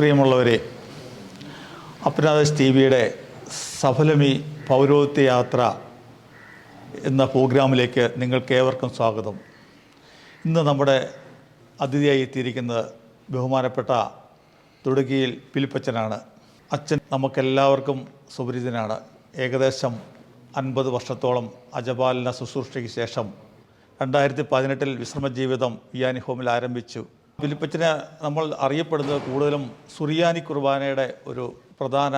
പ്രിയമുള്ളവരെ അപ്നാദേശ് ടി വിയുടെ സഫലമി പൗരോഹിത്യ യാത്ര എന്ന പ്രോഗ്രാമിലേക്ക് നിങ്ങൾക്ക് ഏവർക്കും സ്വാഗതം. ഇന്ന് നമ്മുടെ അതിഥിയായി എത്തിയിരിക്കുന്നത് ബഹുമാനപ്പെട്ട തുടുകിയിൽ പിലിപ്പച്ചനാണ്. അച്ഛൻ നമുക്കെല്ലാവർക്കും സുപരിചിതനാണ്. ഏകദേശം അൻപത് വർഷത്തോളം അജപാലന ശുശ്രൂഷയ്ക്ക് ശേഷം രണ്ടായിരത്തി പതിനെട്ടിൽ വിശ്രമജീവിതം വിയാനി ഹോമിൽ ആരംഭിച്ചു. ഫിലിപ്പച്ചന് നമ്മൾ അറിയപ്പെടുന്നത് കൂടുതലും സുറിയാനി കുർബാനയുടെ ഒരു പ്രധാന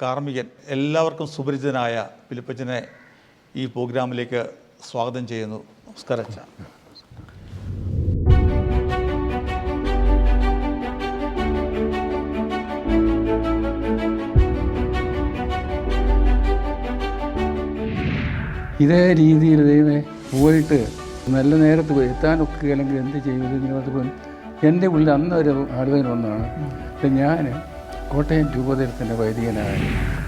കാർമ്മികൻ എല്ലാവർക്കും സുപരിചിതനായ ഫിലിപ്പച്ചനെ ഈ പ്രോഗ്രാമിലേക്ക് സ്വാഗതം ചെയ്യുന്നു. നമസ്കാരം ഇതേ രീതിയിൽ ദൈവമേ പോയിട്ട് നല്ല നേരത്ത് പോയി എത്താനൊക്കെ അല്ലെങ്കിൽ എന്ത് ചെയ്യുന്നത് എന്റെ ഉള്ളിൽ അന്നൊരു ആലോചന ഒന്നാണ് അപ്പം ഞാൻ കോട്ടയം രൂപതരത്തിന്റെ വൈദികനായ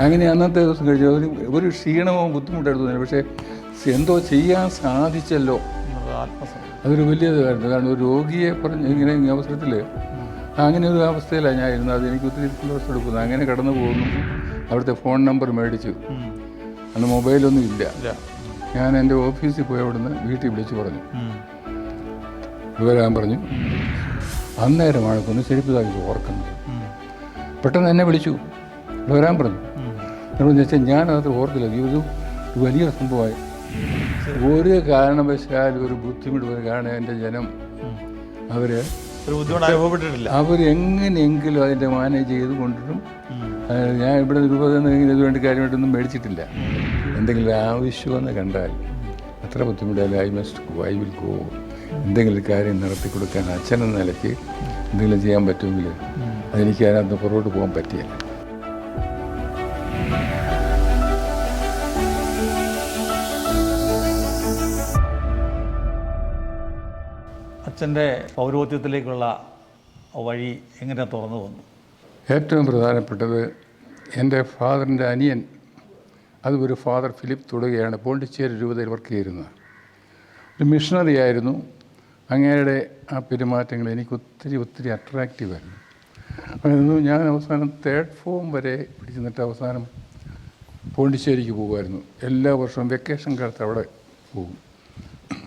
അങ്ങനെ അന്നത്തെ ദിവസം കഴിഞ്ഞു ഒരു ഒരു ക്ഷീണമോ ബുദ്ധിമുട്ടായിരുന്നു പക്ഷേ എന്തോ ചെയ്യാൻ സാധിച്ചല്ലോ. അതൊരു വലിയ ഇതായിരുന്നു കാരണം ഒരു രോഗിയെ പറഞ്ഞ് ഇങ്ങനെ ഈ അവസരത്തിൽ അങ്ങനെ ഒരു അവസ്ഥയിലാണ് ഞാൻ ഇരുന്നത്. അത് എനിക്ക് ഒത്തിരി സന്തോഷം എടുക്കുന്നത് അങ്ങനെ കടന്നു പോകുന്നു. അവിടുത്തെ ഫോൺ നമ്പർ മേടിച്ചു. അന്ന് മൊബൈലൊന്നും ഇല്ല. ഞാൻ എന്റെ ഓഫീസിൽ പോയി അവിടുന്ന് വീട്ടിൽ വിളിച്ചു പറഞ്ഞു. വിവരാൻ വരാൻ പറഞ്ഞു. അന്നേരമാണ് ഒന്ന് താങ്ങി ഓർക്കുന്നത്. പെട്ടെന്ന് എന്നെ വിളിച്ചു. വിവരാൻ വരാൻ പറഞ്ഞു എന്നോട് എന്ന് വെച്ചാൽ ഞാനത് ഓർത്തില്ല. ഇത് ഒരു വലിയ സംഭവമായി. ഒരു കാരണവശാലും ഒരു ബുദ്ധിമുട്ട് ഒരു കാരണം എന്റെ ജനം. അവർ അവർ എങ്ങനെയെങ്കിലും അതിന്റെ മാനേജ് ചെയ്ത് കൊണ്ടിട്ടും ഞാൻ ഇവിടെ രൂപതന്ന് ഇതിനു വേണ്ടി കാര്യമായിട്ടൊന്നും മേടിച്ചിട്ടില്ല. എന്തെങ്കിലും ആവശ്യമെന്ന് കണ്ടാൽ അത്ര ബുദ്ധിമുട്ടായാലും I must go I will go എന്തെങ്കിലും കാര്യം നടത്തി കൊടുക്കാൻ അച്ഛൻ അച്ഛനെന്ന നിലയ്ക്ക് എന്തെങ്കിലും ചെയ്യാൻ പറ്റുമെങ്കിൽ അതെനിക്ക് അതിനകത്ത് പുറകോട്ട് പോകാൻ പറ്റിയല്ല അച്ഛന്റെ പൗരോഹിത്യത്തിലേക്കുള്ള വഴി എങ്ങനെ തുറന്നു വന്നു? ഏറ്റവും പ്രധാനപ്പെട്ടത് എന്റെ ഫാദറിന്റെ അനിയൻ അത് ഒരു ഫാദർ ഫിലിപ്പ് തുടരുകയാണ് പോണ്ടിച്ചേരി രൂപതയിൽ വർക്ക് ചെയ്യുന്നത്. ഒരു മിഷണറി ആയിരുന്നു അങ്ങയുടെ ആ പെരുമാറ്റങ്ങൾ എനിക്ക് ഒത്തിരി ഒത്തിരി അട്രാക്റ്റീവായിരുന്നു അതായിരുന്നു ഞാൻ അവസാനം തേർഡ് ഫോം വരെ പിടിച്ചു നിന്നിട്ട് അവസാനം പോണ്ടിച്ചേരിക്ക് പോകുമായിരുന്നു. എല്ലാ വർഷവും വെക്കേഷൻ കാലത്ത് അവിടെ പോകും.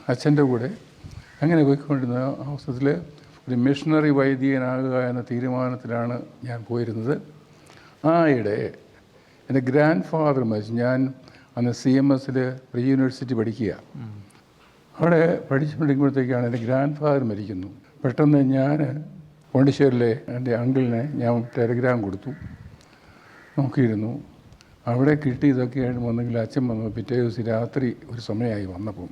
അച്ഛന്റെ കൂടെ അങ്ങനെ പോയിക്കൊണ്ടിരുന്ന അവസരത്തിൽ ഒരു മിഷണറി വൈദികനാകുക എന്ന തീരുമാനത്തിലാണ് ഞാൻ പോയിരുന്നത്. ആയിടെ എന്റെ ഗ്രാൻഡ് ഫാദർ മരിച്ചു. ഞാൻ അന്ന് സി എം എസിൽ പ്രീ യൂണിവേഴ്സിറ്റി പഠിക്കുക. അവിടെ പഠിച്ചുകൊണ്ടിരിക്കുമ്പോഴത്തേക്കാണ് എന്റെ ഗ്രാൻഡ് ഫാദർ മരിക്കുന്നു. പെട്ടെന്ന് ഞാൻ പോണ്ടിശ്ശേരിലെ എന്റെ അങ്കിളിനെ ഞാൻ ടെലഗ്രാം കൊടുത്തു. നോക്കിയിരുന്നു. അവിടെ കിട്ടിയതൊക്കെയായിട്ട് വന്നെങ്കിൽ അച്ഛൻ വന്നു പിറ്റേ ദിവസം രാത്രി ഒരു സമയമായി വന്നപ്പം.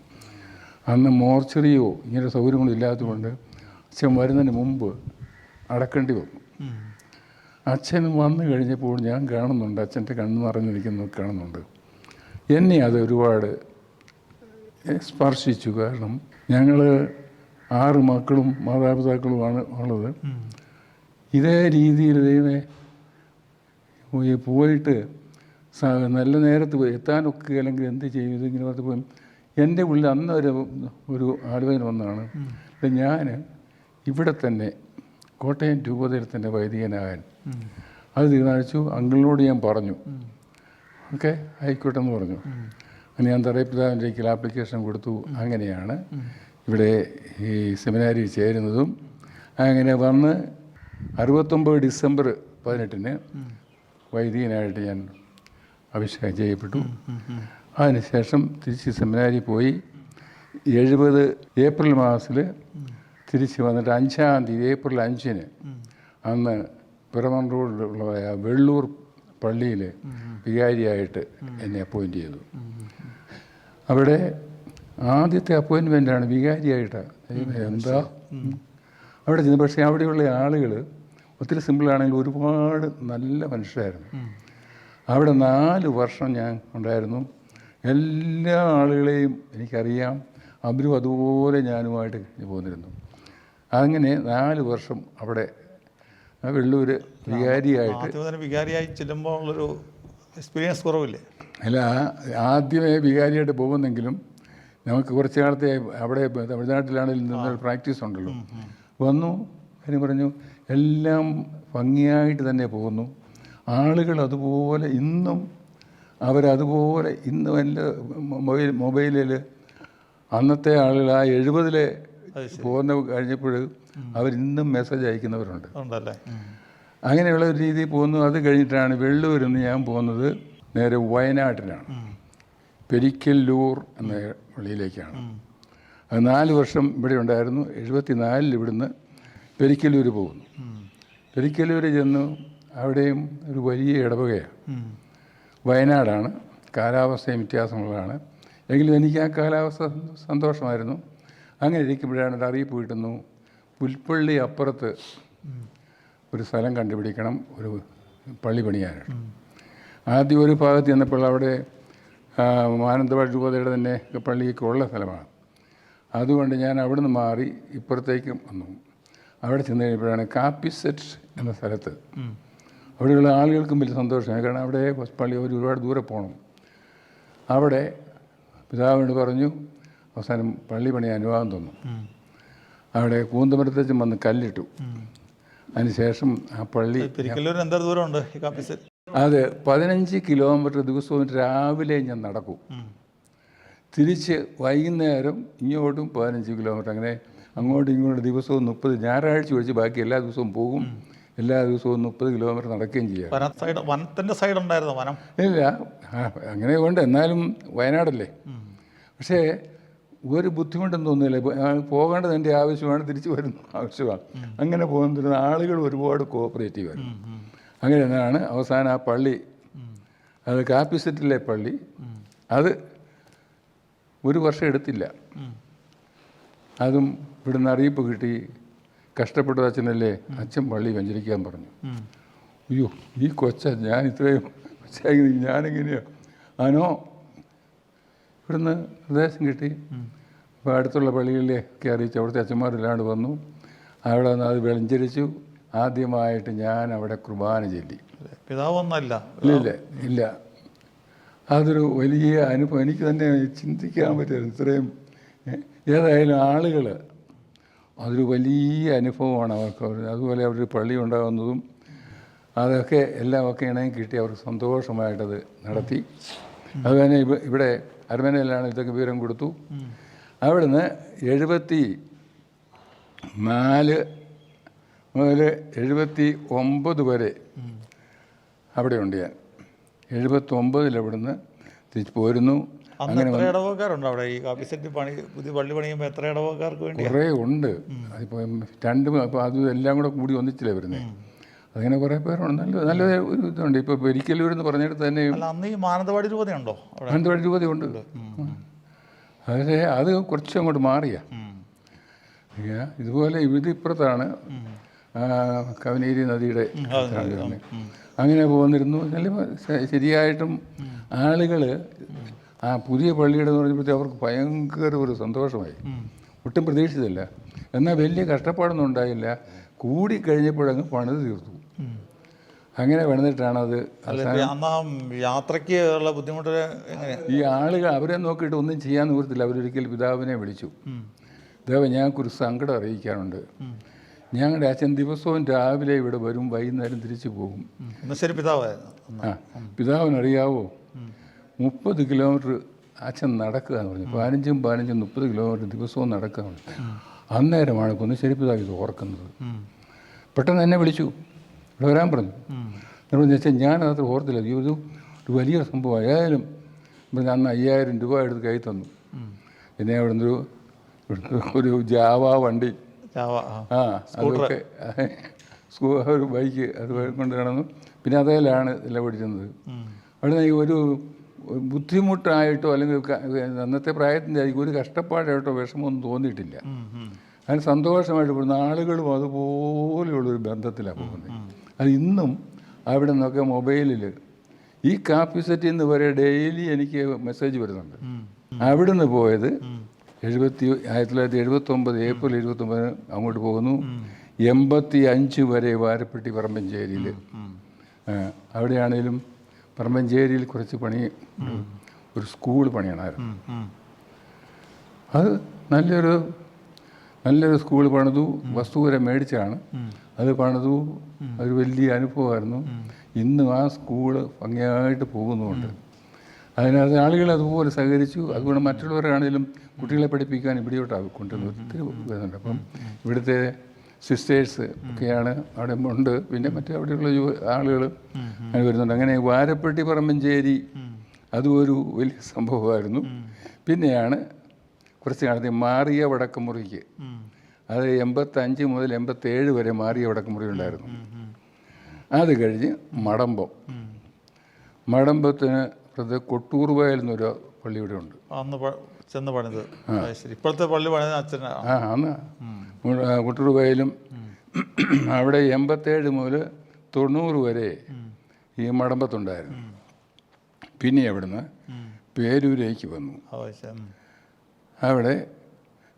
അന്ന് മോർച്ചറിയോ ഇങ്ങനെ സൗകര്യങ്ങളോ ഇല്ലാത്തതുകൊണ്ട് അച്ഛൻ വരുന്നതിന് മുമ്പ് അടക്കേണ്ടി വന്നു. അച്ഛൻ വന്നു കഴിഞ്ഞപ്പോൾ ഞാൻ കാണുന്നുണ്ട്. അച്ഛന്റെ കണ്ണ് നിറഞ്ഞിരിക്കുന്നത് കാണുന്നുണ്ട്. എന്നെ അത് ഒരുപാട് സ്പർശിച്ചു. കാരണം ഞങ്ങൾ ആറ് മക്കളും മാതാപിതാക്കളുമാണ് ഉള്ളത്. ഇതേ രീതിയിൽ ദൈവമേ പോയി പോയിട്ട് നല്ല നേരത്ത് പോയി. എത്താനൊക്കെ അല്ലെങ്കിൽ എന്ത് ചെയ്യും? ഇതിങ്ങനെ പോയി. എന്റെ ഉള്ളിൽ അന്നൊരു ഒരു ഒരു ആലോചന ഒന്നാണ് ഞാൻ ഇവിടെ തന്നെ കോട്ടയം രൂപതീരത്തിന്റെ വൈദികനാകാൻ. അത് തീരുമാനിച്ചു. അങ്കിളിനോട് ഞാൻ പറഞ്ഞു. ഓക്കെ ആയിക്കോട്ടെ എന്ന് പറഞ്ഞു. അങ്ങനെ ഞാൻ തറയപ്പിതാവിന്റെ ആപ്ലിക്കേഷൻ കൊടുത്തു. അങ്ങനെയാണ് ഇവിടെ ഈ സെമിനാരിൽ ചേരുന്നതും. അങ്ങനെ വന്ന് അറുപത്തൊമ്പത് ഡിസംബർ പതിനെട്ടിന് വൈദികനായിട്ട് ഞാൻ അഭിഷേകം ചെയ്യപ്പെട്ടു. അതിനുശേഷം തിരിച്ച് സെമിനാരിൽ പോയി. എഴുപത് ഏപ്രിൽ മാസത്തിൽ തിരിച്ച് വന്നിട്ട് അഞ്ചാം തീയതി ഏപ്രിൽ അഞ്ചിന് അന്ന് പിറമൺ റോഡിലുള്ളതായ വെള്ളൂർ പള്ളിയിൽ വികാരിയായിട്ട് എന്നെ അപ്പോയിന്റ് ചെയ്തു. അവിടെ ആദ്യത്തെ അപ്പോയിൻമെന്റാണ് വികാരിയായിട്ടാണ് എന്താ? അവിടെ ചെന്ന് പക്ഷേ അവിടെയുള്ള ആളുകൾ ഒത്തിരി സിമ്പിളാണെങ്കിൽ ഒരുപാട് നല്ല മനുഷ്യരായിരുന്നു. അവിടെ നാല് വർഷം ഞാൻ ഉണ്ടായിരുന്നു. എല്ലാ ആളുകളെയും എനിക്കറിയാം. അവരും അതുപോലെ ഞാനുമായിട്ട് പോന്നിരുന്നു. അങ്ങനെ നാല് വർഷം അവിടെ വെള്ളൂർ വികാരിയായിട്ട് വികാരിയായി ചെല്ലുമ്പോൾ ഉള്ളൊരു എക്സ്പീരിയൻസ് കുറവില്ലേ? അല്ല ആദ്യമേ വികാരിയായിട്ട് പോകുന്നെങ്കിലും നമുക്ക് കുറച്ച് കാലത്തെ അവിടെ തമിഴ്നാട്ടിലാണെങ്കിലും നിന്നൊരു പ്രാക്ടീസ് ഉണ്ടല്ലോ. വന്നു കാര്യം പറഞ്ഞു എല്ലാം ഭംഗിയായിട്ട് തന്നെ പോകുന്നു. ആളുകൾ അതുപോലെ ഇന്നും അവരതുപോലെ ഇന്നും എന്റെ മൊബൈൽ മൊബൈലിൽ അന്നത്തെ ആളുകൾ ആ എഴുപതിലെ പോകുന്ന കഴിഞ്ഞപ്പോൾ അവരിന്നും മെസ്സേജ് അയക്കുന്നവരുണ്ട്. ഉണ്ടല്ലേ. അങ്ങനെയുള്ള ഒരു രീതിയിൽ പോകുന്നു. അത് കഴിഞ്ഞിട്ടാണ് വെള്ളൂരിൽ നിന്ന് ഞാൻ പോകുന്നത് നേരെ വയനാട്ടിലാണ്. പെരിക്കല്ലൂർ എന്ന പള്ളിയിലേക്കാണ് അത് നാല് വർഷം ഇവിടെ ഉണ്ടായിരുന്നു. എഴുപത്തി നാലിൽ ഇവിടുന്ന് പെരിക്കല്ലൂർ പോകുന്നു. പെരിക്കല്ലൂർ ചെന്നു. അവിടെയും ഒരു വലിയ ഇടവകയാണ്. വയനാടാണ്. കാലാവസ്ഥയും വ്യത്യാസമുള്ളതാണ്. എങ്കിലും എനിക്ക് ആ കാലാവസ്ഥ സന്തോഷമായിരുന്നു. അങ്ങനെ ഇരിക്കുമ്പോഴാണ് ഒരു അറിയിപ്പ് കിട്ടുന്നു. പുൽപ്പള്ളി അപ്പുറത്ത് ഒരു സ്ഥലം കണ്ടുപിടിക്കണം ഒരു പള്ളി പണിയാനാണ് ആദ്യം ഒരു ഭാഗത്ത് ചെന്നപ്പോൾ അവിടെ മാനന്തവാടി രൂപതയുടെ തന്നെ പള്ളിയൊക്കെ ഉള്ള സ്ഥലമാണ്. അതുകൊണ്ട് ഞാൻ അവിടെ നിന്ന് മാറി ഇപ്പുറത്തേക്കും വന്നു. അവിടെ ചെന്ന് കഴിഞ്ഞപ്പോഴാണ് കാപ്പിസെറ്റ് എന്ന സ്ഥലത്ത് അവിടെയുള്ള ആളുകൾക്കും വലിയ സന്തോഷമാണ് കാരണം അവിടെ പള്ളി ഒരു ഒരുപാട് ദൂരെ പോകണം. അവിടെ പിതാവിനോട് പറഞ്ഞു അവസാനം പള്ളി പണി അനുവാദം തന്നു. അവിടെ കൂന്തമരത്തെ വന്ന് കല്ലിട്ടു. അതിനുശേഷം ആ പള്ളി ദൂരമുണ്ട് അത് പതിനഞ്ച് കിലോമീറ്റർ ദിവസവും രാവിലെ ഞാൻ നടക്കും. തിരിച്ച് വൈകുന്നേരം ഇങ്ങോട്ടും പതിനഞ്ച് കിലോമീറ്റർ. അങ്ങനെ അങ്ങോട്ടും ഇങ്ങോട്ടും ദിവസവും മുപ്പത് ഞായറാഴ്ച ഒഴിച്ച് ബാക്കി എല്ലാ ദിവസവും പോകും. എല്ലാ ദിവസവും മുപ്പത് കിലോമീറ്റർ നടക്കുകയും ചെയ്യാം. വന സൈഡ് വനത്തിന്റെ സൈഡ് ഉണ്ടായിരുന്നു വനം? ഇല്ല. അങ്ങനെ ഉണ്ട്. എന്നാലും വയനാടല്ലേ? പക്ഷേ ഒരു ബുദ്ധിമുട്ടും തോന്നുന്നില്ല ഇപ്പോൾ ആ, പോകേണ്ടത് എന്റെ ആവശ്യമാണ് തിരിച്ചു വരുന്ന ആവശ്യമാണ്. അങ്ങനെ പോകുന്ന ആളുകൾ ഒരുപാട് കോപ്പറേറ്റീവ് കോപ്പറേറ്റീവായിരുന്നു അങ്ങനെ തന്നെയാണ് അവസാനം ആ പള്ളി അത് കാപ്പിസെറ്റിലെ പള്ളി. അത് ഒരു വർഷം എടുത്തില്ല. അതും ഇവിടുന്ന് അറിയിപ്പ് കിട്ടി. കഷ്ടപ്പെട്ടത് അച്ഛനല്ലേ? അച്ഛൻ പള്ളി വെഞ്ചരിക്കാൻ പറഞ്ഞു. അയ്യോ ഈ കൊച്ച ഞാൻ ഇത്രയും ഞാനിങ്ങനെയാണ് ഞാനെങ്ങനെയോ? ആനോ ഇവിടുന്ന് നിർദ്ദേശം കിട്ടി. അപ്പോൾ അടുത്തുള്ള പള്ളികളിലേക്ക് അറിയിച്ചു. അവിടുത്തെ അച്ഛന്മാരെല്ലാം വന്നു. അവിടെ നിന്ന് അത് വെളിഞ്ചരിച്ചു. ആദ്യമായിട്ട് ഞാൻ അവിടെ കുർബാന ചൊല്ലി. പിതാവൊന്നല്ല ഇല്ല ഇല്ല ഇല്ല. അതൊരു വലിയ അനുഭവം. എനിക്ക് തന്നെ ചിന്തിക്കാൻ പറ്റില്ല ഇത്രയും. ഏതായാലും ആളുകൾ അതൊരു വലിയ അനുഭവമാണ് അവർക്ക്. അവർ- അതുപോലെ അവരൊരു പള്ളി ഉണ്ടാകുന്നതും അതൊക്കെ എല്ലാം ഒക്കെ ഇണയും കിട്ടി. അവർ സന്തോഷമായിട്ടത് നടത്തി. അതുതന്നെ ഇവിടെ അരമനയിലാണ് ഇതൊക്കെ വിവരം കൊടുത്തു. അവിടുന്ന് എഴുപത്തി നാല് മുതൽ എഴുപത്തി ഒമ്പത് വരെ അവിടെ ഉണ്ട് ഞാൻ. എഴുപത്തൊമ്പതിൽ അവിടുന്ന് തിരിച്ചു പോരുന്നു. അങ്ങനെ എത്ര ഇടവക്കാരുണ്ട് അവിടെ? ഈ കാപ്പി സെറ്റ് പണി പുതിയ പള്ളി പണിയുമ്പോൾ എത്ര ഇടവക്കാർക്ക് വേണ്ടി കുറേ ഉണ്ട്. അതിപ്പോൾ രണ്ടും അപ്പോൾ അതും എല്ലാം കൂടെ കൂടി ഒന്നിച്ചില്ലേ വരുന്നത് അങ്ങനെ കുറേ പേരുണ്ട്. നല്ല നല്ല ഒരു ഇതുണ്ട്. ഇപ്പോൾ പെരിക്കല്ലൂർ എന്ന് പറഞ്ഞിട്ട് തന്നെ അന്ന് ഈ മാനന്തവാടി രൂപതയുണ്ടോ മാനന്തവാടി രൂപതയുണ്ട്. അതെ അത് കുറച്ച് അങ്ങോട്ട് മാറിയാ. ഇതുപോലെ ഇത് ഇപ്പുറത്താണ്. കവനേരി നദിയുടെ അങ്ങനെ പോന്നിരുന്നു. നല്ല ശരിയായിട്ടും ആളുകൾ ആ പുതിയ പള്ളിയുടെ എന്ന് പറഞ്ഞപ്പോഴത്തേക്ക് അവർക്ക് ഭയങ്കര ഒരു സന്തോഷമായി. ഒട്ടും പ്രതീക്ഷിച്ചില്ല എന്നാൽ വലിയ കഷ്ടപ്പാടൊന്നും ഉണ്ടായില്ല. കൂടി കഴിഞ്ഞപ്പോഴങ്ങ് പണിത് തീർത്തു. അങ്ങനെ വേണമെന്നിട്ടാണ് അത് അന്ന് ആ യാത്രയ്ക്ക് ഉള്ള ബുദ്ധിമുട്ട് എങ്ങനെയാ? ഈ ആളുകൾ അവരെ നോക്കിയിട്ട് ഒന്നും ചെയ്യാൻ നിവൃത്തില്ല. അവരൊരിക്കൽ പിതാവിനെ വിളിച്ചു. ദേവ ഞങ്ങൾക്കൊരു സങ്കടം അറിയിക്കാനുണ്ട്. ഞങ്ങളുടെ അച്ഛൻ ദിവസവും രാവിലെ ഇവിടെ വരും വൈകുന്നേരം തിരിച്ചു പോകും. ശരി പിതാവായിരുന്നു. ആ പിതാവിനറിയാവോ? മുപ്പത് കിലോമീറ്റർ അച്ഛൻ നടക്കുക എന്ന് പറഞ്ഞു. പതിനഞ്ചും പതിനഞ്ചും മുപ്പത് കിലോമീറ്റർ ദിവസവും നടക്കുക അന്നേരമാണ് കുന്നശ്ശേരി പിതാവ് ഇത് ഓർക്കുന്നത്. പെട്ടെന്ന് എന്നെ വിളിച്ചു. ഇവിടെ വരാൻ പറഞ്ഞു. ഞാൻ പറഞ്ഞു വെച്ചാൽ ഞാനത് ഓർത്തില്ല. ഇത് ഒരു വലിയ സംഭവം. ഏതായാലും പറഞ്ഞു അന്ന് അയ്യായിരം രൂപ എടുത്ത് കൈ തന്നു. പിന്നെ അവിടെ നിന്നൊരു ഒരു ജാവ വണ്ടി. ആ. അതൊക്കെ ഒരു ബൈക്ക് അത് കൊണ്ട് നടന്നു. പിന്നെ അതേലാണ് എല്ലാം പിടിച്ചത്. അവിടെ നിന്ന് ഒരു ബുദ്ധിമുട്ടായിട്ടോ അല്ലെങ്കിൽ അന്നത്തെ പ്രായത്തിന്റെ ആയിരിക്കും ഒരു കഷ്ടപ്പാടായിട്ടോ വിഷമമൊന്നും തോന്നിയിട്ടില്ല. അതിന് സന്തോഷമായിട്ട് പോകുന്ന ആളുകളും അതുപോലെയുള്ളൊരു ബന്ധത്തിലാണ് പോകുന്നത്. അത് ഇന്നും അവിടെ നിന്നൊക്കെ മൊബൈലിൽ ഈ കാപ്പി സെറ്റിൽ നിന്ന് വരെ ഡെയിലി എനിക്ക് മെസ്സേജ് വരുന്നുണ്ട്. അവിടെ നിന്ന് പോയത് എഴുപത്തി ആയിരത്തി തൊള്ളായിരത്തി എഴുപത്തി ഒമ്പത് ഏപ്രിൽ എഴുപത്തൊമ്പതിന് അങ്ങോട്ട് പോകുന്നു. എൺപത്തി അഞ്ച് വരെ വാരപ്പെട്ടി പറമ്പഞ്ചേരിയിൽ അവിടെയാണേലും പറമ്പഞ്ചേരിയിൽ കുറച്ച് പണി ഒരു സ്കൂൾ പണിയണമായിരുന്നു. അത് നല്ലൊരു നല്ലൊരു സ്കൂൾ പണിതു വസ്തു വരെ മേടിച്ചാണ് അത് പണിതു. ഒരു വലിയ അനുഭവമായിരുന്നു. ഇന്നും ആ സ്കൂൾ ഭംഗിയായിട്ട് പോകുന്നുമുണ്ട് അതിനകത്ത് ആളുകൾ അതുപോലെ സഹകരിച്ചു. അതുകൊണ്ട് മറ്റുള്ളവരാണെങ്കിലും കുട്ടികളെ പഠിപ്പിക്കാൻ ഇവിടെയോട്ടാണ് കൊണ്ടുവന്ന് ഒത്തിരി വരുന്നുണ്ട് അപ്പം ഇവിടുത്തെ സിസ്റ്റേഴ്സ് ഒക്കെയാണ് അവിടെ ഉണ്ട്. പിന്നെ മറ്റേ അവിടെയുള്ള ആളുകൾ അങ്ങനെ വരുന്നുണ്ട്. അങ്ങനെ വാരപ്പെട്ടി പറമ്പഞ്ചേരി അതും ഒരു വലിയ സംഭവമായിരുന്നു. പിന്നെയാണ് കുറച്ച് കാലത്തെ മാറിയ വടക്കുമുറിക്ക്. അത് എൺപത്തഞ്ച് മുതൽ എൺപത്തേഴ് വരെ മാറിയ വടക്കുമുറി ഉണ്ടായിരുന്നു. അത് കഴിഞ്ഞ് മടമ്പം. മടമ്പത്തിന് പ്രതി കൊട്ടൂർ വയൽ എന്നൊരു പള്ളി ഇവിടെ ഉണ്ട്. അന്ന് ചെന്ന് പണിത്. ഇപ്പോഴത്തെ പള്ളി പണിത് അച്ഛനാ? ആ അന്ന് കൊട്ടൂർ വയലും അവിടെ എൺപത്തേഴ് മുതൽ തൊണ്ണൂറ് വരെ ഈ മടമ്പത്തുണ്ടായിരുന്നു. പിന്നെ അവിടുന്ന് പേരൂരേക്ക് വന്നു. അവിടെ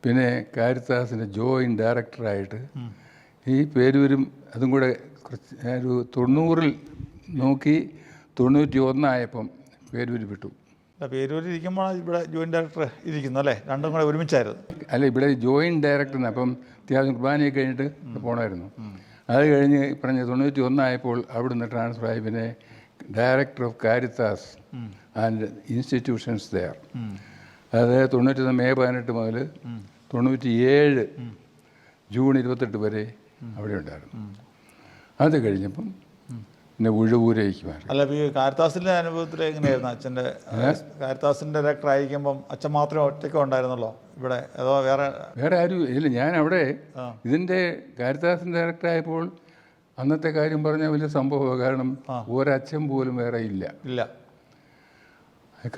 പിന്നെ കാരിത്താസിന്റെ ജോയിന്റ് ഡയറക്ടറായിട്ട് ഈ പേരൂരും അതും കൂടെ കുറച്ച് ഒരു തൊണ്ണൂറിൽ നോക്കി തൊണ്ണൂറ്റി ഒന്നായപ്പം പേരൂര് വിട്ടു പേരൂരിൽ ഇരിക്കുമ്പോൾ ഇവിടെ ജോയിന്റ് ഡയറക്ടർ ഇരിക്കുന്നു അല്ലേ? രണ്ടും കൂടെ ഒരുമിച്ചായിരുന്നു. അല്ല ഇവിടെ ജോയിന്റ് ഡയറക്ടർ അപ്പം അത്യാവശ്യം കുർബാനയൊക്കെ കഴിഞ്ഞിട്ട് പോകണമായിരുന്നു അത് കഴിഞ്ഞ് പറഞ്ഞ തൊണ്ണൂറ്റി ഒന്നായപ്പോൾ അവിടുന്ന് ട്രാൻസ്ഫർ ആയി. പിന്നെ director of Caritas and institutions there അത് തൊണ്ണൂറ്റി ഒന്ന് മെയ് പതിനെട്ട് മുതൽ തൊണ്ണൂറ്റി ഏഴ് ജൂൺ ഇരുപത്തെട്ട് വരെ അവിടെ ഉണ്ടായിരുന്നു. അത് കഴിഞ്ഞപ്പം പിന്നെ ഉഴവൂരേക്ക് മാറി. അല്ല ഈ കാരിത്താസിന്റെ അനുഭവത്തിൽ എങ്ങനെയായിരുന്നു? അച്ഛന്റെ കാരിത്താസിന്റെ ഡയറക്ടർ ആയിരിക്കുമ്പം അച്ഛൻ മാത്രമേ ഒറ്റയ്ക്ക് ഉണ്ടായിരുന്നല്ലോ ഇവിടെ? അതോ വേറെ? വേറെ ആരും ഇല്ല ഞാൻ അവിടെ. ഇതിന്റെ കാരിത്താസിന്റെ ഡയറക്ടറായപ്പോൾ അന്നത്തെ കാര്യം പറഞ്ഞാൽ വലിയ സംഭവമാണ് കാരണം ഒരച്ഛൻ പോലും വേറെ ഇല്ല. ഇല്ല.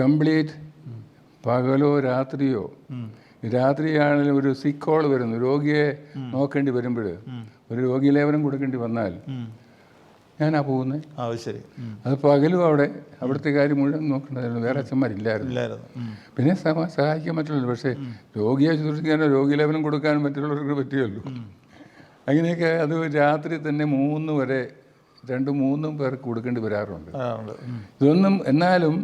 കംപ്ലീറ്റ് പകലോ രാത്രിയോ രാത്രിയാണെങ്കിലും ഒരു സിക്ക് കോൾ വരുന്നു. രോഗിയെ നോക്കേണ്ടി വരുമ്പോൾ ഒരു രോഗി ലേവനം കൊടുക്കേണ്ടി വന്നാൽ. ഞാനാ പോകുന്നത് ആ അത് ശരി. അത് പകലും അവിടെ അവിടുത്തെ കാര്യം മുഴുവൻ നോക്കേണ്ടതായിരുന്നു. വേറെ അച്ഛന്മാരില്ലായിരുന്നു. പിന്നെ സഹ- സഹായിക്കാൻ പറ്റുള്ളൂ പക്ഷേ രോഗിയെ ശുശ്രൂഷിക്കാനോ രോഗി ലേവനം കൊടുക്കാനും മറ്റുള്ളവർക്ക് പറ്റിയല്ലോ. അങ്ങനെയൊക്കെ അത് രാത്രി തന്നെ മൂന്ന് വരെ രണ്ടും മൂന്നും പേർക്ക് കൊടുക്കേണ്ടി വരാറുണ്ട്. ഇതൊന്നും എന്നാലും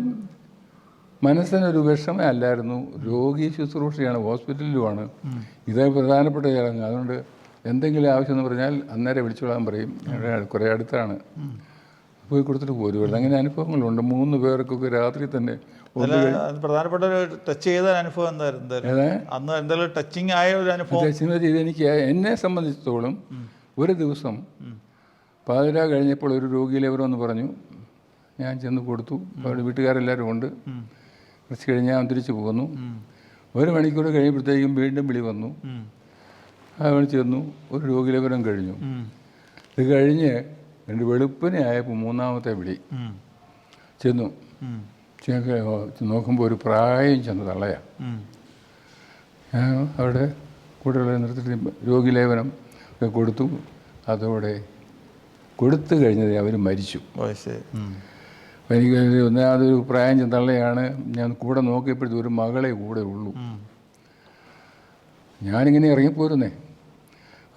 മനസ്സിനൊരു വിഷമേ അല്ലായിരുന്നു. രോഗി ശുശ്രൂഷയാണ് ഹോസ്പിറ്റലിലുമാണ്. ഇതേ പ്രധാനപ്പെട്ട ചടങ്ങ്. അതുകൊണ്ട് എന്തെങ്കിലും ആവശ്യം എന്ന് പറഞ്ഞാൽ അന്നേരം വിളിച്ചോളാൻ പറയും. കുറേ അടുത്താണ്. പോയി കൊടുത്തിട്ട് പോരും അങ്ങനെ അനുഭവങ്ങളുണ്ട്. മൂന്ന് പേർക്കൊക്കെ രാത്രി തന്നെ പ്രധാനപ്പെട്ട ഒരു ടച്ച് ചെയ്ത അനുഭവം എന്തായിരുന്നു? അന്ന് എന്തെങ്കിലും ടച്ചിങ് ആയ ഒരു അനുഭവം. എനിക്ക് എന്നെ സംബന്ധിച്ചിടത്തോളം ഒരു ദിവസം പാതിര കഴിഞ്ഞപ്പോൾ ഒരു രോഗി രോഗിയിലെവരെന്ന് പറഞ്ഞു ഞാൻ ചെന്ന് കൊടുത്തു. അവരുടെ വീട്ടുകാരെല്ലാവരും ഉണ്ട്. കുറച്ച് കഴിഞ്ഞ് ഞാൻ തിരിച്ചു പോകുന്നു. ഒരു മണിക്കൂർ കഴിയുമ്പോഴത്തേക്കും വീണ്ടും വിളി വന്നു. ആ അവിടെ ചെന്നു. ഒരു രോഗിലേപനം കഴിഞ്ഞു. ഇത് കഴിഞ്ഞ് രണ്ട് വെളുപ്പിനെ ആയപ്പോൾ മൂന്നാമത്തെ വിളി. ചെന്നു. നോക്കുമ്പോൾ ഒരു പ്രായം ചെന്ന് തള്ളയാ. ഞാൻ അവിടെ കൂടെയുള്ള നിർത്തി രോഗിലേപനം ഒക്കെ കൊടുത്തു. അതോടെ കൊടുത്തു കഴിഞ്ഞത് അവർ മരിച്ചു. എനിക്ക് ഒന്നാമതൊരു പ്രായം ചെന്ന തള്ളയാണ്. ഞാൻ കൂടെ നോക്കിയപ്പോഴത്തെ ഒരു മകളെ കൂടെ ഉള്ളൂ. ഞാനിങ്ങനെ ഇറങ്ങിപ്പോരുന്നേ.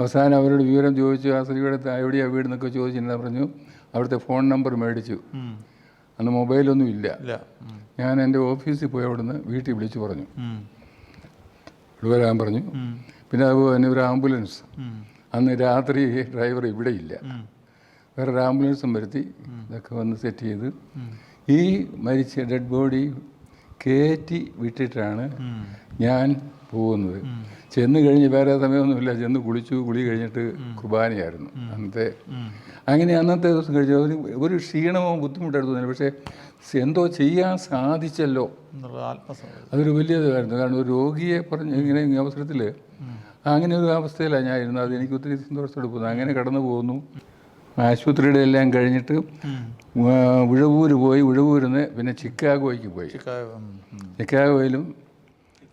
അവസാനം അവരോട് വിവരം ചോദിച്ചു ആ സ്ത്രീയുടെ എവിടെയാണ് വീട് എന്നൊക്കെ ചോദിച്ചിട്ട് പറഞ്ഞു അവിടുത്തെ ഫോൺ നമ്പർ മേടിച്ചു. അന്ന് മൊബൈലൊന്നും ഇല്ല. ഞാൻ എന്റെ ഓഫീസിൽ പോയി അവിടുന്ന് വീട്ടിൽ വിളിച്ചു പറഞ്ഞു. വരാൻ പറഞ്ഞു. പിന്നെ അതുപോലെ തന്നെ ഒരു ആംബുലൻസ്. അന്ന് രാത്രി ഡ്രൈവർ ഇവിടെ ഇല്ല. ഉം. വേറെ ഒരു ആംബുലൻസും വരുത്തി ഇതൊക്കെ വന്ന് സെറ്റ് ചെയ്ത് ഈ മരിച്ച ഡെഡ് ബോഡി കയറ്റി വിട്ടിട്ടാണ് ഞാൻ പോകുന്നത്. ചെന്ന് കഴിഞ്ഞ് വേറെ സമയമൊന്നുമില്ല. ചെന്ന് കുളിച്ചു കുളി കഴിഞ്ഞിട്ട് കുർബാനയായിരുന്നു അന്നത്തെ അങ്ങനെ അന്നത്തെ ദിവസം കഴിച്ചു ഒരു ഒരു ക്ഷീണമോ ബുദ്ധിമുട്ടായിരുന്നു തോന്നി പക്ഷേ എന്തോ ചെയ്യാൻ സാധിച്ചല്ലോ. അതൊരു വലിയ ഇതായിരുന്നു കാരണം ഒരു രോഗിയെ പറഞ്ഞ് ഇങ്ങനെ ഈ അവസരത്തിൽ അങ്ങനെ ഒരു അവസ്ഥയിലാണ് ഞാൻ ഇരുന്നത് അത് എനിക്ക് ഒത്തിരി സന്തോഷത്തോടെ പോകുന്നു. അങ്ങനെ കടന്നു പോകുന്നു. ആശുപത്രിയുടെ എല്ലാം കഴിഞ്ഞിട്ട് ഉഴവൂർ ഉഴവൂര് പോയി. ഉഴവൂരിൽ നിന്ന് പിന്നെ ചിക്കാഗോയ്ക്ക് പോയി. ചിക്കാഗോയിലും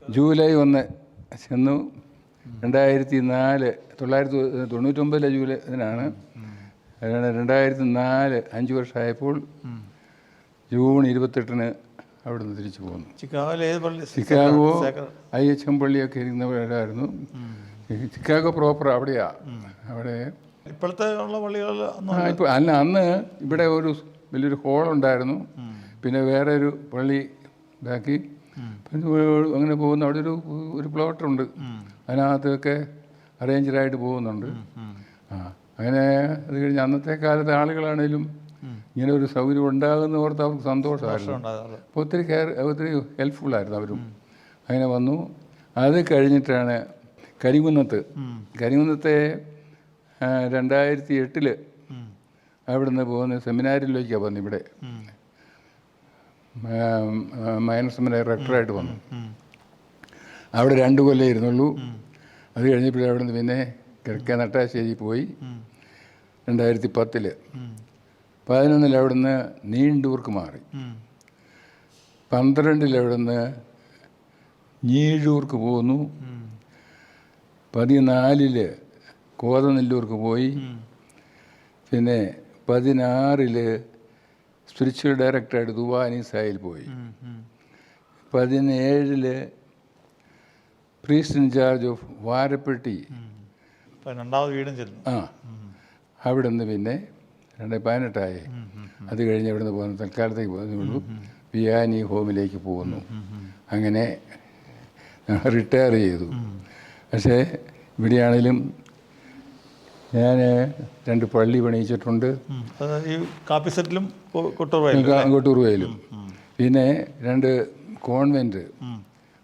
ജൂലൈ ഒന്ന് ചെന്നു. രണ്ടായിരത്തി നാല് തൊള്ളായിരത്തി തൊണ്ണൂറ്റൊമ്പതിലെ ജൂലൈ ഇതിനാണ് അതാണ് രണ്ടായിരത്തി നാല് അഞ്ച് വർഷമായപ്പോൾ ജൂൺ ഇരുപത്തെട്ടിന് അവിടുന്ന് തിരിച്ചു പോന്നു. പള്ളി? ചിക്കാഗോ ഐ എച്ച് എം പള്ളിയൊക്കെ ഇരിക്കുന്നവരായിരുന്നു ചിക്കാഗോ പ്രോപ്പർ അവിടെയാണ് അവിടെ ഇപ്പോഴത്തെ ഉള്ള പള്ളികളിൽ ഇപ്പോൾ അല്ല അന്ന് ഇവിടെ ഒരു വലിയൊരു ഹോളുണ്ടായിരുന്നു പിന്നെ വേറെ ഒരു പള്ളി ഇതാക്കി പിന്നെ അങ്ങനെ പോകുന്ന അവിടെ ഒരു ഒരു പ്ലോട്ടുണ്ട് അതിനകത്തൊക്കെ അറേഞ്ചറായിട്ട് പോകുന്നുണ്ട്. ആ അങ്ങനെ അത് കഴിഞ്ഞ് അന്നത്തെ കാലത്തെ ആളുകളാണേലും ഇങ്ങനെ ഒരു സൗകര്യം ഉണ്ടാകുന്ന ഓർത്ത് അവർക്ക് സന്തോഷമായിരുന്നു. അപ്പോൾ ഒത്തിരി കെയർ ഒത്തിരി ഹെൽപ്ഫുള്ളായിരുന്നു അവരും. അങ്ങനെ വന്നു. അത് കഴിഞ്ഞിട്ടാണ് കരിങ്കുന്നത്ത്. കരിങ്കുന്നത്തെ രണ്ടായിരത്തി എട്ടിൽ അവിടുന്ന് പോകുന്ന സെമിനാരിലേക്കാണ് വന്നു ഇവിടെ. മൈനർ സെമിനാർ റെക്ടറായിട്ട് വന്നു. അവിടെ രണ്ട് കൊല്ലം ഇരുന്നുള്ളൂ. അത് കഴിഞ്ഞപ്പോൾ അവിടുന്ന് പിന്നെ കിഴക്കേ നട്ടാശ്ശേരി പോയി. രണ്ടായിരത്തി പത്തിൽ പതിനൊന്നിൽ അവിടുന്ന് നീണ്ടൂർക്ക് മാറി. പന്ത്രണ്ടിൽ അവിടുന്ന് ഞീഴൂർക്ക് പോന്നു. പതിനാലിൽ കോതനെല്ലൂർക്ക് പോയി. പിന്നെ പതിനാറിൽ സ്പിരിച്വൽ ഡയറക്ടറായിട്ട് ദുബാനി സായിൽ പോയി. പതിനേഴിൽ പ്രീസ്റ്റ് ഇൻചാർജ് ഓഫ് വാരപ്പെട്ടി. രണ്ടാമത് വീടും ചെന്നു. ആ. അവിടെ നിന്ന് പിന്നെ രണ്ട് പതിനെട്ടായി. അത് കഴിഞ്ഞ് അവിടെ നിന്ന് പോകുന്നു തൽക്കാലത്തേക്ക് പോകുന്നു പിയാനി ഹോമിലേക്ക് പോകുന്നു. അങ്ങനെ റിട്ടയർ ചെയ്തു. പക്ഷേ ഇവിടെയാണെങ്കിലും ഞാൻ രണ്ട് പള്ളി പണിയിച്ചിട്ടുണ്ട്. ഈ പിന്നെ രണ്ട് കോൺവെന്റ്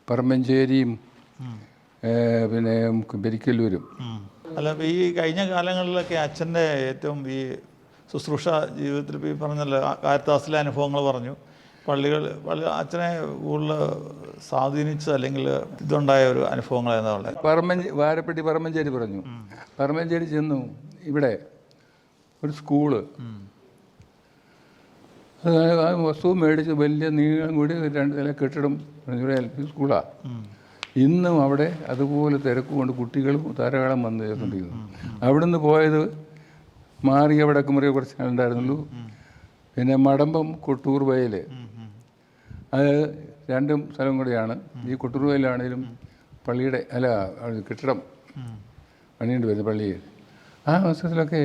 പറമ്പഞ്ചേരിയും പിന്നെ ബെരിക്കല്ലൂരും. അല്ല ഈ കഴിഞ്ഞ കാലങ്ങളിലൊക്കെ അച്ഛന്റെ ഏറ്റവും ഈ ശുശ്രൂഷ ജീവിതത്തിൽ ഈ പറഞ്ഞല്ലോ കാരത്താസിലെ അനുഭവങ്ങൾ പറഞ്ഞു. പള്ളികൾ പള്ളി അച്ഛനെ കൂടുതൽ സ്വാധീനിച്ചത് അല്ലെങ്കിൽ ഇതുണ്ടായ ഒരു അനുഭവങ്ങൾ എന്നുള്ളത് പറമ്പഞ്ചേ വാരപ്പെട്ടി പറമ്പഞ്ചേരി പറഞ്ഞു. പറമ്പഞ്ചേരി ചെന്നു. ഇവിടെ ഒരു സ്കൂൾ. അതായത് ആ വസ്തു മേടിച്ച് വലിയ നീളം കൂടി രണ്ട് നില കെട്ടിടം ഇവിടെ എൽ പി സ്കൂളാണ് ഇന്നും അവിടെ അതുപോലെ തിരക്ക് കൊണ്ട് കുട്ടികളും ധാരാളം വന്ന് ചേർന്നിരിക്കുന്നു. അവിടുന്ന് പോയത് മാറിയ വടക്കുമുറിയെ കുറച്ച് ഉണ്ടായിരുന്നുള്ളൂ പിന്നെ മടമ്പം കൊട്ടൂർ വയൽ അത് രണ്ടും സ്ഥലം കൂടിയാണ്. ഈ കൊട്ടൂർ പള്ളിയുടെ അല്ല കെട്ടിടം പണിയേണ്ടി വരുന്നത് പള്ളിയിൽ ആ അവസരത്തിലൊക്കെ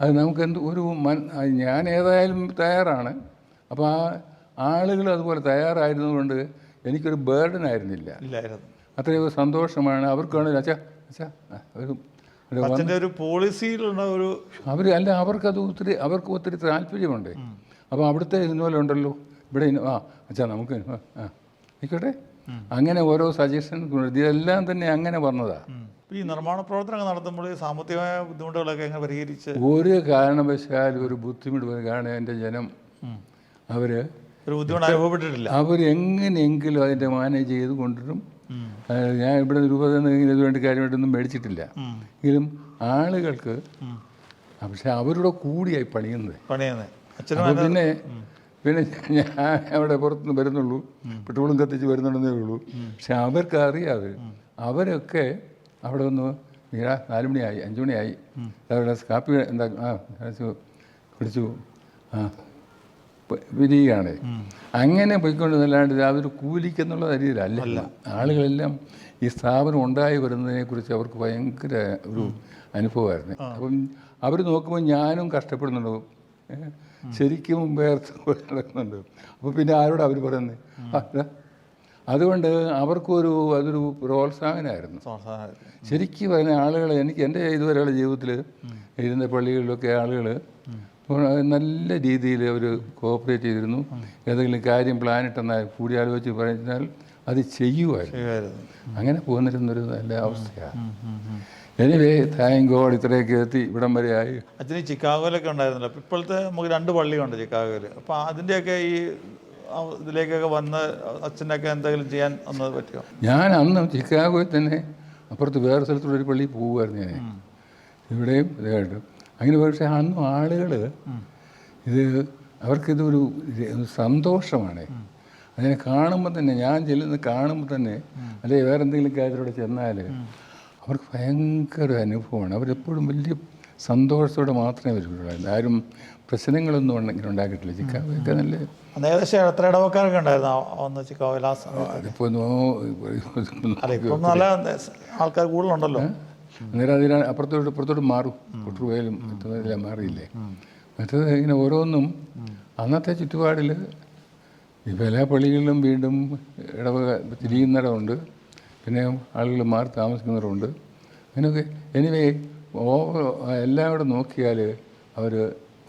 അത് നമുക്ക് എന്ത് ഒരു മൻ ഞാൻ ഏതായാലും തയ്യാറാണ്. അപ്പോൾ ആ ആളുകൾ അതുപോലെ തയ്യാറായിരുന്നതുകൊണ്ട് എനിക്കൊരു ബേർഡൻ ആയിരുന്നില്ല. അത്രയും സന്തോഷമാണ്. അവർക്കാണെങ്കിൽ അച്ഛാ അച്ഛാ ഒരു ഒരു പോളിസിയിലുള്ള ഒരു അവർ അല്ല അവർക്കത് ഒത്തിരി അവർക്ക് ഒത്തിരി താല്പര്യമുണ്ട്. അപ്പോൾ അവിടുത്തെ ഇതുപോലെ ഉണ്ടല്ലോ. ഇവിടെ ആ അച്ഛാ നമുക്ക് ആ ആയിക്കോട്ടെ അങ്ങനെ ഓരോ സജഷൻ ഇതെല്ലാം തന്നെ അങ്ങനെ വന്നതാ ഈ നിർമ്മാണ പ്രവർത്തനങ്ങൾ നടത്തുമ്പോൾ സാമ്പത്തികമായ ബുദ്ധിമുട്ടുകളൊക്കെ എങ്ങനെ പരിഹരിച്ച്? ഒരു കാരണവശാലും ഒരു ബുദ്ധിമുട്ട് കാരണം എന്റെ ജനം അവർ ഒരു ബുദ്ധിമുട്ട് അനുഭവപ്പെട്ടിട്ടില്ല. അവരെങ്ങനെയെങ്കിലും അതിന്റെ മാനേജ് ചെയ്ത് കൊണ്ടുവരും ഞാൻ ഇവിടെ രൂപ ഇതുവേണ്ടി കാര്യമായിട്ടൊന്നും മേടിച്ചിട്ടില്ല. എങ്കിലും ആളുകൾക്ക്. പക്ഷെ അവരുടെ കൂടിയായി പണിയുന്നത്. പണിയുന്നത്. പിന്നെ പിന്നെ ഞാൻ അവിടെ പുറത്തുനിന്ന് വരുന്നുള്ളൂ. പെട്രോളും കത്തിച്ച് വരുന്നുണ്ടെന്നേ ഉള്ളൂ. പക്ഷെ അവർക്ക് അറിയാതെ അവരൊക്കെ അവിടെ ഒന്ന് നീരാ നാല് മണിയായി അഞ്ച് മണിയായി. അവരുടെ കാപ്പി എന്താ ആ കുടിച്ചു. ആ പിരിയുകയാണ് അങ്ങനെ പോയിക്കൊണ്ടിരുന്നല്ലാണ്ട് അതൊരു കൂലിക്കെന്നുള്ള രീതിയിലല്ല ആളുകളെല്ലാം ഈ സ്ഥാപനം ഉണ്ടായി വരുന്നതിനെ കുറിച്ച് അവർക്ക് ഭയങ്കര ഒരു അനുഭവമായിരുന്നു. അപ്പം അവർ നോക്കുമ്പോൾ ഞാനും കഷ്ടപ്പെടുന്നുണ്ട് ഏ? ശരിക്കും വേർത്ത് നടക്കുന്നുണ്ട്. അപ്പോൾ പിന്നെ ആരോട് അവർ പറയുന്നത് അതുകൊണ്ട് അവർക്കൊരു അതൊരു പ്രോത്സാഹനമായിരുന്നു ശരിക്കും പറഞ്ഞ ആളുകൾ എനിക്ക് എന്റെ ഇതുവരെയുള്ള ജീവിതത്തിൽ ഇരുന്ന പള്ളികളിലൊക്കെ ആളുകൾ നല്ല രീതിയിൽ അവർ കോപ്പറേറ്റ് ചെയ്തിരുന്നു. ഏതെങ്കിലും കാര്യം പ്ലാനിട്ടെന്നാൽ കൂടി ആലോചിച്ച് പറഞ്ഞാൽ അത് ചെയ്യുമായിരുന്നു അങ്ങനെ പോന്നിരുന്നൊരു നല്ല അവസ്ഥയാണ് എനിവേ താങ്ക് ഗോഡ് ഇത്രയൊക്കെ എത്തി. ഇവിടം വരെ ആയി. അച്ഛന് ചിക്കാഗോയിലൊക്കെ ഉണ്ടായിരുന്നല്ലോ. അപ്പോൾ ഇപ്പോഴത്തെ നമുക്ക് രണ്ട് പള്ളിയുണ്ട് ചിക്കാഗോയിൽ അപ്പോൾ അതിന്റെയൊക്കെ ഈ ഇതിലേക്കൊക്കെ വന്ന് അച്ഛനൊക്കെ എന്തെങ്കിലും ചെയ്യാൻ ഒന്ന് പറ്റുമോ? ഞാൻ അന്ന് ചിക്കാഗോയിൽ തന്നെ അപ്പുറത്ത് വേറെ സ്ഥലത്തുള്ള ഒരു പള്ളിയിൽ പോകുമായിരുന്നു ഞാൻ ഇവിടെയും ഇതായിട്ട്. അങ്ങനെ പക്ഷേ അന്നും ആളുകൾ ഇത് അവർക്കിതൊരു സന്തോഷമാണ്. അതിനെ കാണുമ്പോൾ തന്നെ ഞാൻ ചെല്ലുന്നത് കാണുമ്പോൾ തന്നെ അല്ലെങ്കിൽ വേറെ എന്തെങ്കിലും കാര്യത്തിലൂടെ ചെന്നാൽ അവർക്ക് ഭയങ്കര അനുഭവമാണ്. അവരെപ്പോഴും വലിയ സന്തോഷത്തോടെ മാത്രമേ വരുള്ളൂ ആരും പ്രശ്നങ്ങളൊന്നും ഉണ്ടെങ്കിൽ ഉണ്ടാക്കിയിട്ടില്ല. ചിക്കാവൊക്കെ നല്ല ഏകദേശം എത്ര ഇടവക്കാരൊക്കെ ഉണ്ടായിരുന്നു? ആ അതിപ്പോൾ ഇപ്പം നല്ല ആൾക്കാർ കൂടുതലുണ്ടല്ലോ. അന്നേരം അതിന് അപ്പുറത്തോട്ട് ഇപ്പുറത്തോട്ട് മാറും. കുട്ടുപോയാലും മറ്റേതെല്ലാം മാറിയില്ലേ? മറ്റത് ഇങ്ങനെ ഓരോന്നും അന്നത്തെ ചുറ്റുപാടിൽ ഇപ്പോൾ എല്ലാ പള്ളികളിലും വീണ്ടും ഇടവക തിരിയുന്നിടമുണ്ട്. പിന്നെ ആളുകൾ മാറി താമസിക്കുന്നവരുണ്ട്. അങ്ങനെയൊക്കെ എനിവേ ഓവർ എല്ലാം കൂടെ നോക്കിയാൽ അവർ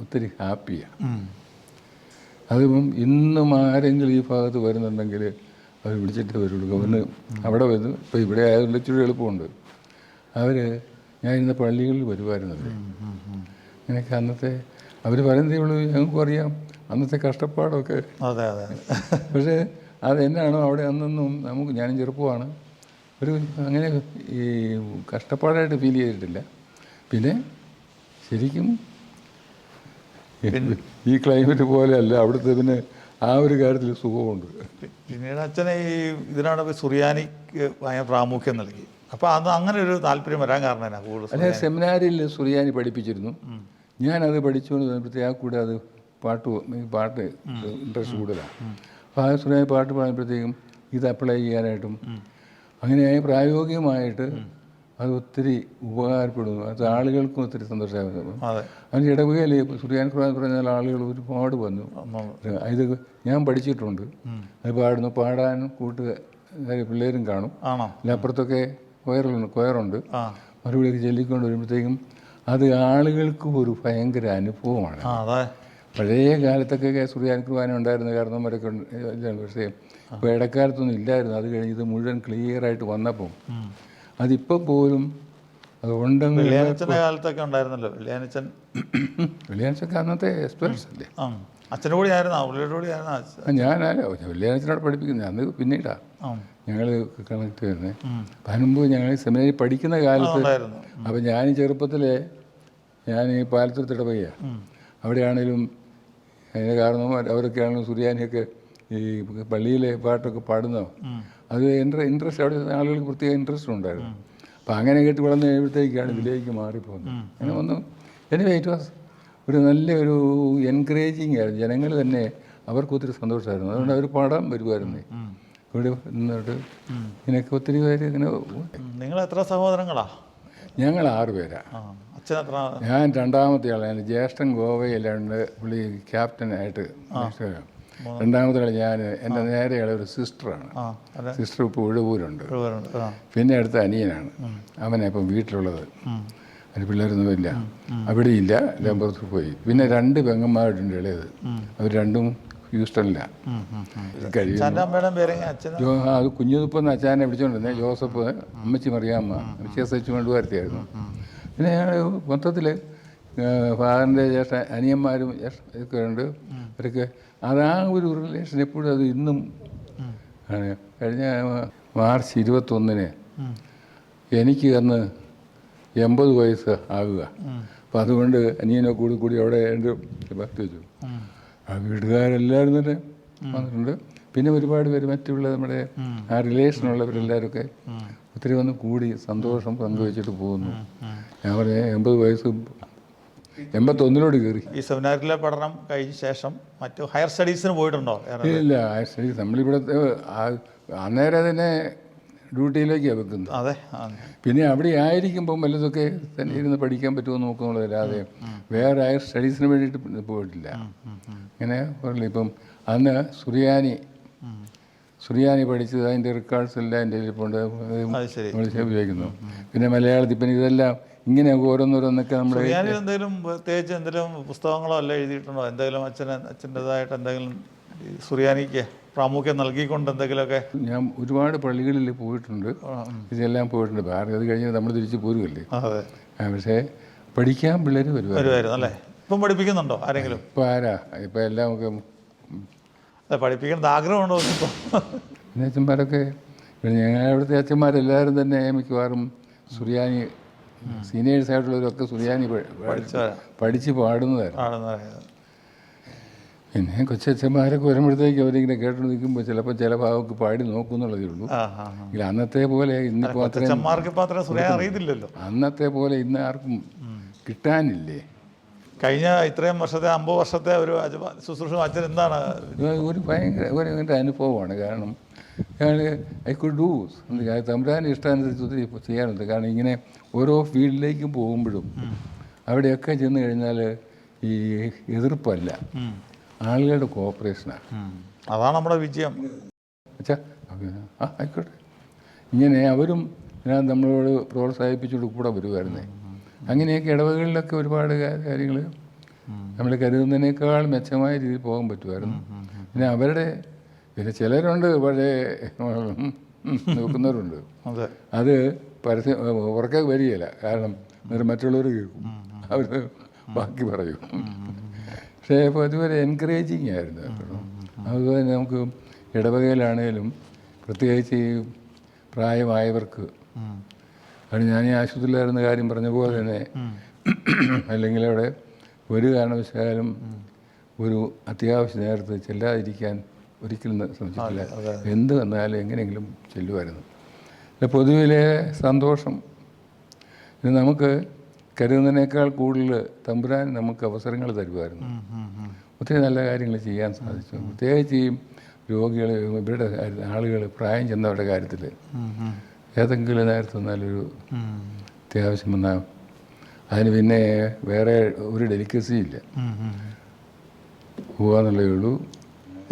ഒത്തിരി ഹാപ്പിയാണ് അതിപ്പം ഇന്നും ആരെങ്കിലും ഈ ഭാഗത്ത് വരുന്നുണ്ടെങ്കിൽ അവർ വിളിച്ചിട്ട് വരുള്ളൂ. ഗവർണർ അവിടെ വരുന്നു ഇപ്പോൾ ഇവിടെ ആയതുകൊണ്ട് ഇച്ചിരി എളുപ്പമുണ്ട്. അവർ ഞാൻ ഇന്ന് പള്ളികളിൽ വരുമായിരുന്നത് അങ്ങനെയൊക്കെ അന്നത്തെ അവർ പറയുന്നതേ ഉള്ളൂ ഞങ്ങൾക്കും അറിയാം. അന്നത്തെ കഷ്ടപ്പാടൊക്കെ. അതെ അതെ പക്ഷേ അതെന്നാണോ അവിടെ അന്നൊന്നും നമുക്ക് ഞാനും ചെറുപ്പമാണ്. ഒരു അങ്ങനെ ഈ കഷ്ടപ്പാടായിട്ട് ഫീൽ ചെയ്തിട്ടില്ല. പിന്നെ ശരിക്കും ഈ ക്ലൈമറ്റ് പോലെയല്ല. അവിടുത്തെ പിന്നെ ആ ഒരു കാര്യത്തിൽ സുഖമുണ്ട്. പിന്നീട് അച്ഛനെ ഈ ഇതിനാണ് സുറിയാനിക്ക് ഭയങ്കര പ്രാമുഖ്യം നൽകി. അപ്പോൾ അത് അങ്ങനെ ഒരു താല്പര്യം വരാൻ കാരണം എന്നാ കൂടുതൽ അല്ലെ സെമിനാരിയിൽ സുറിയാനി പഠിപ്പിച്ചിരുന്നു. ഞാനത് പഠിച്ചുകൊണ്ട് വന്നപ്പോഴത്തേക്ക് ആ കൂടെ അത് പാട്ട് പാട്ട് ഇൻട്രസ്റ്റ് കൂടുതലാണ് അപ്പോൾ ആ സുറിയാനി പാട്ട് പാടുമ്പോഴത്തേക്കും ഇത് അപ്ലൈ ചെയ്യാനായിട്ടും അങ്ങനെയായി പ്രായോഗികമായിട്ട് അത് ഒത്തിരി ഉപകാരപ്പെടുന്നു. അത് ആളുകൾക്കും ഒത്തിരി സന്തോഷമായിരുന്നു അതെ. അതിന് ഇടവകയിൽ സുറിയാൻ ഖുർആൻ പറഞ്ഞാൽ ആളുകൾ ഒരുപാട് വന്നു. ഇത് ഞാൻ പഠിച്ചിട്ടുണ്ട്. അത് പാടുന്നു. പാടാനും കൂട്ടുകാർ പിള്ളേരും കാണും. അപ്പുറത്തൊക്കെ കൊയറുണ്ട് കൊയറുണ്ട് മറുപടിയൊക്കെ ചൊല്ലിക്കൊണ്ട് വരുമ്പോഴത്തേക്കും അത് ആളുകൾക്ക് ഒരു ഭയങ്കര അനുഭവമാണ്. അതെ. പഴയ കാലത്തൊക്കെ കെ സുറിയാൻ കുർബാന ഉണ്ടായിരുന്ന കാരണവന്മാരൊക്കെ പക്ഷേ ഇപ്പോൾ ഇടക്കാലത്തൊന്നും ഇല്ലായിരുന്നു. അത് കഴിഞ്ഞ് ഇത് മുഴുവൻ ക്ലിയർ ആയിട്ട് വന്നപ്പോൾ അതിപ്പോൾ പോലും അത് ഉണ്ടെന്ന് കാലത്തൊക്കെ ഉണ്ടായിരുന്നല്ലോ. വെള്ളിയാനച്ഛൻ വെള്ളിയാഴ്ചക്ക് അന്നത്തെ എക്സ്പീരിയൻസ് അല്ലേ? അച്ഛന്റെ കൂടെ ആയിരുന്നു? പുള്ളിയുടെ കൂടെ ആയിരുന്നു? അച്ഛൻ ആ, പഠിപ്പിക്കുന്നത്. അന്ന് പിന്നീടാ. ഞങ്ങൾ ഞങ്ങൾ കണക്ട് വരുന്നത് അപ്പം അതിന് മുമ്പ് ഞങ്ങൾ സെമിനാരി പഠിക്കുന്ന കാലത്ത് അപ്പം ഞാൻ ചെറുപ്പത്തിലെ ഞാൻ ഈ പാലത്തൂർ തിടപയ്യ അവിടെയാണേലും അതിന് കാരണം അവരൊക്കെയാണ് സുറിയാനിയൊക്കെ ഈ പള്ളിയിലെ പാട്ടൊക്കെ പാടുന്നത്. അത് എന്റെ ഇൻട്രസ്റ്റ് അവിടെ ആളുകൾക്ക് പ്രത്യേക ഇൻട്രസ്റ്റ് ഉണ്ടായിരുന്നു. അപ്പം അങ്ങനെ കേട്ട് വളർന്ന് കഴിയുമ്പോഴത്തേക്കാണ് ഇതിലേക്ക് മാറിപ്പോകുന്നത്. അങ്ങനെ വന്നു. എനിവേ ഇറ്റ് വാസ് ഒരു നല്ല ഒരു എൻകറേജിങ് ആയിരുന്നു. ജനങ്ങൾ തന്നെ അവർക്ക് ഒത്തിരി സന്തോഷമായിരുന്നു. അതുകൊണ്ട് അവർ പാടാൻ വരുമായിരുന്നു ഇവിടെ നിന്നിട്ട് ഇങ്ങനെയൊക്കെ ഒത്തിരി പേര് ഇങ്ങനെ നിങ്ങൾ എത്ര സഹോദരങ്ങളാ? ഞങ്ങൾ ആറ് പേരാണ് ആ ഞാൻ രണ്ടാമത്തെ ആളാണ് ജ്യേഷ്ഠൻ ഗോവയിലുണ്ട് പുള്ളി ക്യാപ്റ്റനായിട്ട് ആയിട്ട് രണ്ടാമത്തെ ആൾ ഞാൻ എന്റെ നേരെയുള്ള ഒരു സിസ്റ്ററാണ് സിസ്റ്റർ ഇപ്പോൾ ഒഴുവൂരുണ്ട് പിന്നെ അടുത്ത അനിയനാണ്. അവനെ ഇപ്പം വീട്ടിലുള്ളത്. അതിന് പിള്ളേരൊന്നും ഇല്ല. അവിടെ ഇല്ല എല്ലാം പോയി. പിന്നെ രണ്ട് പെങ്ങന്മാരുണ്ട് ഇളയത്. അവർ രണ്ടും ഹ്യൂസ്റ്റണിലാണ് അത് കുഞ്ഞുതുപ്പെന്ന് അച്ഛനെ വിളിച്ചോണ്ടിരുന്നേ. ജോസഫ് അമ്മച്ചി മറിയാമ്മ. വിശ്വാസ വെച്ച് കൊണ്ടുവരുത്തിയായിരുന്നു പിന്നെ ഞങ്ങൾ മൊത്തത്തിൽ ഫാദറിന്റെ ജ്യേഷ്ഠ അനിയന്മാരും ഒക്കെ ഉണ്ട്. അവരൊക്കെ അത് ആ ഒരു റിലേഷൻ എപ്പോഴും അത് ഇന്നും ആണ്. കഴിഞ്ഞ മാർച്ച് ഇരുപത്തൊന്നിന് എനിക്ക് അന്ന് എൺപത് വയസ്സ് ആകുക. അപ്പം അതുകൊണ്ട് അനിയനെ കൂടി കൂടി അവിടെ എന്റെ ഭക്തി വെച്ചു. ആ വീട്ടുകാരെല്ലാവരും തന്നെ വന്നിട്ടുണ്ട്. പിന്നെ ഒരുപാട് പേര് മറ്റുള്ള നമ്മുടെ ആ റിലേഷനുള്ളവരെല്ലാവരൊക്കെ ഒത്തിരി വന്ന് കൂടി സന്തോഷം പങ്കുവെച്ചിട്ട് പോകുന്നു. ഞാൻ പറഞ്ഞ എൺപത് വയസ്സ് എൺപത്തൊന്നിനോട് കയറി ഈ സെമിനാറിലെ പഠനം കഴിഞ്ഞ ശേഷം മറ്റു ഹയർ സ്റ്റഡീസിന് പോയിട്ടുണ്ടോ? ഇല്ല ഹയർ നമ്മളിവിടുത്തെ ആ- അന്നേരം തന്നെ ഡ്യൂട്ടിയിലേക്കാണ് വെക്കുന്നത് അതെ. പിന്നെ അവിടെ ആയിരിക്കുമ്പം വല്ലതൊക്കെ തന്നെ ഇരുന്ന് പഠിക്കാൻ പറ്റുമോ നോക്കുന്നുള്ളതല്ലാതെ വേറെ ഹയർ സ്റ്റഡീസിന് വേണ്ടിയിട്ട് പോയിട്ടില്ല. ഇങ്ങനെ ഇപ്പം അന്ന് സുറിയാനി സുറിയാനി പഠിച്ചത് അതിന്റെ റെക്കോർഡ്സ് എല്ലാം എന്റെ ഇരിപ്പുണ്ട് ഉപയോഗിക്കുന്നു. പിന്നെ മലയാളത്തിൽ പിന്നെ ഇതെല്ലാം ഇങ്ങനെ ഓരോന്നോരോന്നൊക്കെ നമ്മൾ എന്തെങ്കിലും പ്രത്യേകിച്ച് എന്തെങ്കിലും പുസ്തകങ്ങളോ അല്ല എഴുതിയിട്ടുണ്ടോ? എന്തെങ്കിലും അച്ഛൻ അച്ഛന്റെതായിട്ട് എന്തെങ്കിലും സുറിയാനിക്ക് പ്രാമുഖ്യം നൽകിക്കൊണ്ട് എന്തെങ്കിലുമൊക്കെ? ഞാൻ ഒരുപാട് പള്ളികളിൽ പോയിട്ടുണ്ട്. ഇതെല്ലാം പോയിട്ടുണ്ട്. ബാർ അത് കഴിഞ്ഞ് നമ്മൾ തിരിച്ച് പോരുമല്ലേ അതെ. പക്ഷേ പഠിക്കാൻ പിള്ളേർ വരുമായിരുന്നു അല്ലേ? ഇപ്പം പഠിപ്പിക്കുന്നുണ്ടോ ആരെങ്കിലും? ഇപ്പം ആരാ? ഇപ്പം എല്ലാം ഒക്കെ അതെ പഠിപ്പിക്കേണ്ട ആഗ്രഹമുണ്ടോ പിന്നെ അച്ഛന്മാരൊക്കെ ഞങ്ങൾ അവിടുത്തെ അച്ഛന്മാരെല്ലാവരും തന്നെ മിക്കവാറും സുറിയാനി സീനിയേഴ്സ് ആയിട്ടുള്ളവരൊക്കെ സുറിയാനി പഠിച്ച് പാടുന്നതായിരുന്നു. പിന്നെ കൊച്ചച്ഛന്മാരൊക്കെ വരുമ്പോഴത്തേക്ക് അവരിങ്ങനെ കേട്ടു നിൽക്കുമ്പോൾ ചിലപ്പോൾ ചില ഭാഗമൊക്കെ പാടി നോക്കുന്നുള്ളതേ ഉള്ളൂ. ഇല്ല അന്നത്തെ പോലെ ഇന്നിപ്പോൾ അത്രയും അറിയത്തില്ലല്ലോ. അന്നത്തെ പോലെ ഇന്ന് ആർക്കും കിട്ടാനില്ലേ? കഴിഞ്ഞ ഇത്രയും വർഷത്തെ അമ്പത് വർഷത്തെ ഒരു ശുശ്രൂഷ അച്ഛൻ എന്താണ്? ഒരു ഭയങ്കര ഒരു എന്റെ അനുഭവമാണ്. കാരണം ഞാൻ ഐ കുഡ് ഡൂ തമ്പുരാന്റെ ഇഷ്ടാനുസരിച്ച് ഒത്തിരി ചെയ്യാനുണ്ട്. കാരണം ഇങ്ങനെ ഓരോ ഫീൽഡിലേക്കും പോകുമ്പോഴും അവിടെയൊക്കെ ചെന്ന് കഴിഞ്ഞാൽ ഈ എതിർപ്പല്ല. ആളുകളുടെ കോപ്പറേഷനാണ്. അതാണ് നമ്മുടെ വിജയം. ആ ആയിക്കോട്ടെ. ഇങ്ങനെ അവരും ഞാൻ നമ്മളോട് പ്രോത്സാഹിപ്പിച്ചുകൊണ്ട് കൂടെ വരുമായിരുന്നേ അങ്ങനെയൊക്കെ ഇടവകളിലൊക്കെ ഒരുപാട് കാര്യങ്ങൾ നമ്മൾ കരുതുന്നതിനേക്കാൾ മെച്ചമായ രീതിയിൽ പോകാൻ പറ്റുമായിരുന്നു. പിന്നെ അവരുടെ പിന്നെ ചിലരുണ്ട് പഴയ ഉം, നോക്കുന്നവരുണ്ട്. അതെ. പരസ്യം ഉറക്കെ വരികയില്ല. കാരണം മറ്റുള്ളവർ കേൾക്കും. അവർ ബാക്കി പറയും. പക്ഷേ അതുവരെ എൻകറേജിങ് ആയിരുന്നു കേട്ടോ. അതുപോലെ നമുക്ക് ഇടവകയിലാണേലും പ്രത്യേകിച്ച് ഈ പ്രായമായവർക്ക്. കാരണം ഞാൻ ഈ ആശുപത്രിയിലായിരുന്ന കാര്യം പറഞ്ഞ പോലെ തന്നെ അല്ലെങ്കിൽ അവിടെ ഒരു കാരണവശാലും ഒരു അത്യാവശ്യ നേരത്ത് ചെല്ലാതിരിക്കാൻ ഒരിക്കലും ശ്രമിച്ചിട്ടില്ല. എന്ത് വന്നാലും എങ്ങനെയെങ്കിലും ചെല്ലുമായിരുന്നു. പൊതുവിലെ സന്തോഷം. നമുക്ക് കരുതുന്നതിനേക്കാൾ കൂടുതൽ തമ്പുരാൻ നമുക്ക് അവസരങ്ങൾ തരുമായിരുന്നു. ഒത്തിരി നല്ല കാര്യങ്ങൾ ചെയ്യാൻ സാധിച്ചു പ്രത്യേകിച്ച് ഈ രോഗികൾ ഇവരുടെ ആളുകൾ പ്രായം ചെന്നവരുടെ കാര്യത്തിൽ. ഏതെങ്കിലും നേരത്തെ നല്ലൊരു. അത്യാവശ്യം വന്നാൽ അതിന് പിന്നെ വേറെ ഒരു ഡെലിക്കസി ഇല്ല പോവാന്നുള്ളേ. ഉള്ളൂ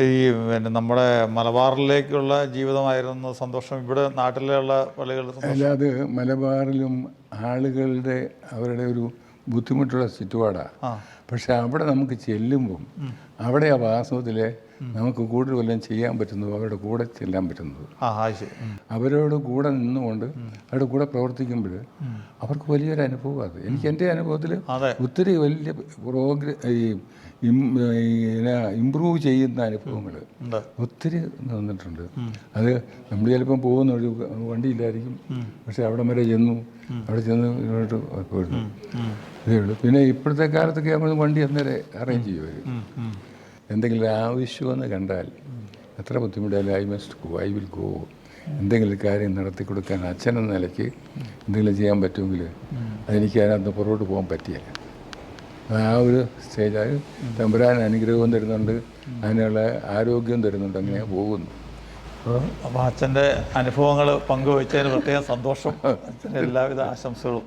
ഈ പിന്നെ നമ്മുടെ മലബാറിലേക്കുള്ള ജീവിതമായിരുന്നു സന്തോഷം ഇവിടെ നാട്ടിലുള്ള പള്ളികളുടെ സന്തോഷം അല്ലാതെ മലബാറിലും ആളുകളുടെ അവരുടെ ഒരു ബുദ്ധിമുട്ടുള്ള ചുറ്റുപാടാണ് പക്ഷെ അവിടെ നമുക്ക് ചെല്ലുമ്പം അവിടെ ആ വാസ്തവത്തിൽ നമുക്ക് കൂടുതൽ വല്ലതും ചെയ്യാൻ പറ്റുന്നത് അവരുടെ കൂടെ ചെല്ലാൻ പറ്റുന്നത്. അവരോട് കൂടെ നിന്നുകൊണ്ട് അവരുടെ കൂടെ പ്രവർത്തിക്കുമ്പോൾ അവർക്ക് വലിയൊരു അനുഭവം അത്. എനിക്ക് എന്റെ അനുഭവത്തിൽ ഒത്തിരി വലിയ പ്രോഗ്ര ഈ ഇമ്പ്രൂവ് ചെയ്യുന്ന അനുഭവങ്ങൾ ഒത്തിരി നിന്നിട്ടുണ്ട് അത് നമ്മൾ ചിലപ്പം പോകുന്ന ഒരു വണ്ടിയില്ലായിരിക്കും. പക്ഷെ അവിടെ വരെ ചെന്നു. അവിടെ ചെന്ന് ഇങ്ങോട്ട് പോയിരുന്നു ഇതേ ഉള്ളൂ. പിന്നെ ഇപ്പോഴത്തെ കാലത്തൊക്കെ നമ്മൾ വണ്ടി അന്നേരം അറേഞ്ച് ചെയ്യും അവർ ഉം, ഉം. എന്തെങ്കിലും ആവശ്യമെന്ന് കണ്ടാൽ എത്ര ബുദ്ധിമുട്ടായാലും I must go I will go എന്തെങ്കിലും കാര്യം നടത്തി കൊടുക്കാൻ അച്ഛൻ അച്ഛനെന്ന നിലയ്ക്ക് എന്തെങ്കിലും ചെയ്യാൻ പറ്റുമെങ്കിൽ അതെനിക്ക് അതിനകത്ത് പുറകോട്ട് പോകാൻ പറ്റിയില്ല. ആ ഒരു സ്റ്റേജ് അത് തമ്പുരാൻ അനുഗ്രഹവും തരുന്നുണ്ട് അതിനുള്ള ആരോഗ്യവും തരുന്നുണ്ട് അങ്ങനെ പോകുന്നു. അപ്പോൾ അച്ഛന്റെ അനുഭവങ്ങൾ പങ്കുവച്ചതിന് പ്രത്യേകം സന്തോഷം. എല്ലാവിധ ആശംസകളും.